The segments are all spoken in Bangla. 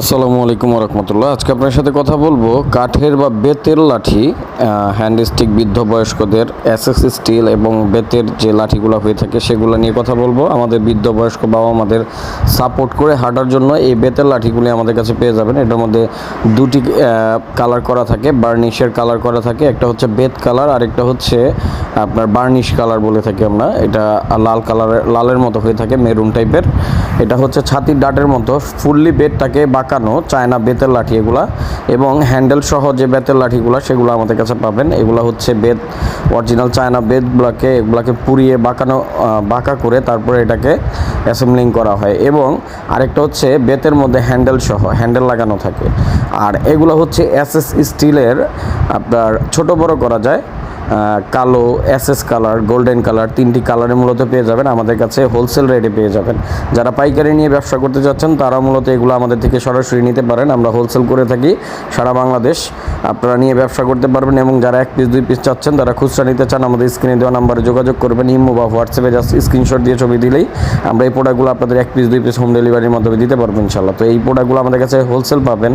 আসসালামু আলাইকুম রহমতুল্লাহ আজকে আপনার সাথে কথা বলব কাঠের বা বেতের লাঠি হ্যান্ড স্টিক বৃদ্ধ বয়স্কদের এসএস স্টিল এবং বেতের যে লাঠিগুলো হয়ে থাকে সেগুলো নিয়ে কথা বলব। আমাদের বৃদ্ধ বয়স্ক বাবা আমাদের সাপোর্ট করে হাঁটার জন্য এই বেতের লাঠিগুলি আমাদের কাছে পেয়ে যাবেন। এটার মধ্যে দুটি কালার করা থাকে বার্নিশের কালার করা থাকে, একটা হচ্ছে বেত কালার আর একটা হচ্ছে আপনার বার্নিশ কালার বলে থাকি আমরা, এটা লাল কালারের লালের মতো হয়ে থাকে মেরুন টাইপের এটা হচ্ছে ছাতির ডাটের মতো ফুললি বেতটাকে বাঁকানো চায়না বেতের লাঠি এগুলা, এবং হ্যান্ডেল সহ যে বেতের লাঠিগুলো, সেগুলো আমাদের কাছে পাবেন। এগুলো হচ্ছে বেত অরিজিনাল চায়না বেতগুলোকে, এগুলাকে পুড়িয়ে বাঁকানো বাঁকা করে তারপরে এটাকে অ্যাসেম্বলিং করা হয়। এবং আরেকটা হচ্ছে বেতের মধ্যে হ্যান্ডেল সহ হ্যান্ডেল লাগানো থাকে। আর এগুলো হচ্ছে এস এস স্টিলের আপনার ছোট বড় করা যায়। কালো এসএস কালার, গোল্ডেন কালার, তিনটি কালারে মূলত পেয়ে যাবেন। আমাদের কাছে হোলসেল রেটে পেয়ে যাবেন। যারা পাইকারি নিয়ে ব্যবসা করতে যাচ্ছেন তারা মূলত এগুলো আমাদের থেকে সরাসরি নিতে পারেন। আমরা হোলসেল করে থাকি সারা বাংলাদেশ। আপনারা নিয়ে ব্যবসা করতে পারবেন এবং যারা এক পিস দুই পিস চাচ্ছেন, তারা খুচরা নিতে চান, আমাদের স্ক্রিনে দেওয়া নাম্বারে যোগাযোগ করবেন। ইমো বা হোয়াটসঅ্যাপে জাস্ট স্ক্রিনশট দিয়ে ছবি দিলেই আমরা এই প্রোডাক্টগুলো আপনাদের এক পিস দুই পিস হোম ডেলিভারির মাধ্যমে দিতে পারব ইনশাল্লাহ তো এই প্রোডাক্টগুলো আমাদের কাছে হোলসেল পাবেন।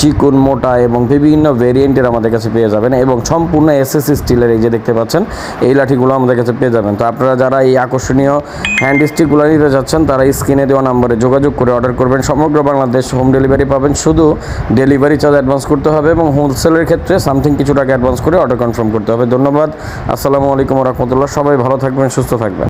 চিকুন, মোটা এবং বিভিন্ন ভেরিয়েন্টের আমাদের কাছে পেয়ে যাবেন এবং সম্পূর্ণ এসএস স্টিলের এই যে দেখতে পাচ্ছেন, এই লাঠিগুলো আমাদের কাছে পেয়ে যাবেন। তো আপনারা যারা এই আকর্ষণীয় হ্যান্ড স্টিকগুলো নিতে যাচ্ছেন, তারা স্ক্রিনে দেওয়া নাম্বারে যোগাযোগ করে অর্ডার করবেন। সমগ্র বাংলাদেশ হোম ডেলিভারি পাবেন। শুধু ডেলিভারি চার্জ অ্যাডভান্স করতে হবে এবং হোলসেলের ক্ষেত্রে সামথিং কিছু টাকা অ্যাডভান্স করে অর্ডার কনফার্ম করতে হবে। ধন্যবাদ। আসসালামু আলাইকুম রহমতুল্লাহ। সবাই ভালো থাকবেন, সুস্থ থাকবেন।